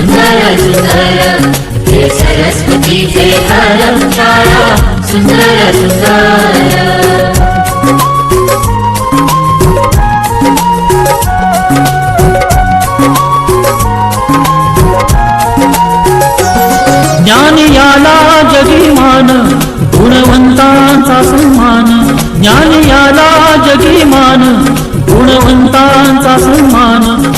सुंदर सुंदर हे सरस्वतीचे घर शाळा सुंदर सुंदर. ज्ञान याला जगीमान गुणवंतांचा सन्मान. ज्ञान याला जगीमान गुणवंतांचा सन्मान.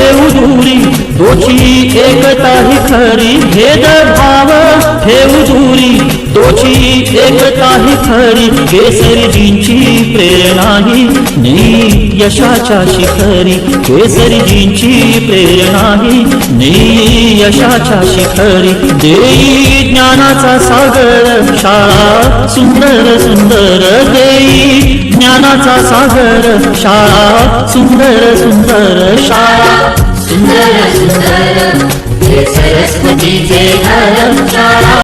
ठेवू दूरी तोची एकता ही खरी भेदभाव. ठेवू दूरी तोची एकता ही खरी केसरीजींची प्रेरणा ही नेई यशाच्या शिखरी केसरीजींची प्रेरणा ही नेई यशाच्या शिखरी देई ज्ञानाचा सागर. शाळा सुंदर सुंदर देई ज्ञानाचा सागर. शाळा सुंदर सुंदर शाळा. सुंदर सुंदर हे सरस्वतीचे घर शाळा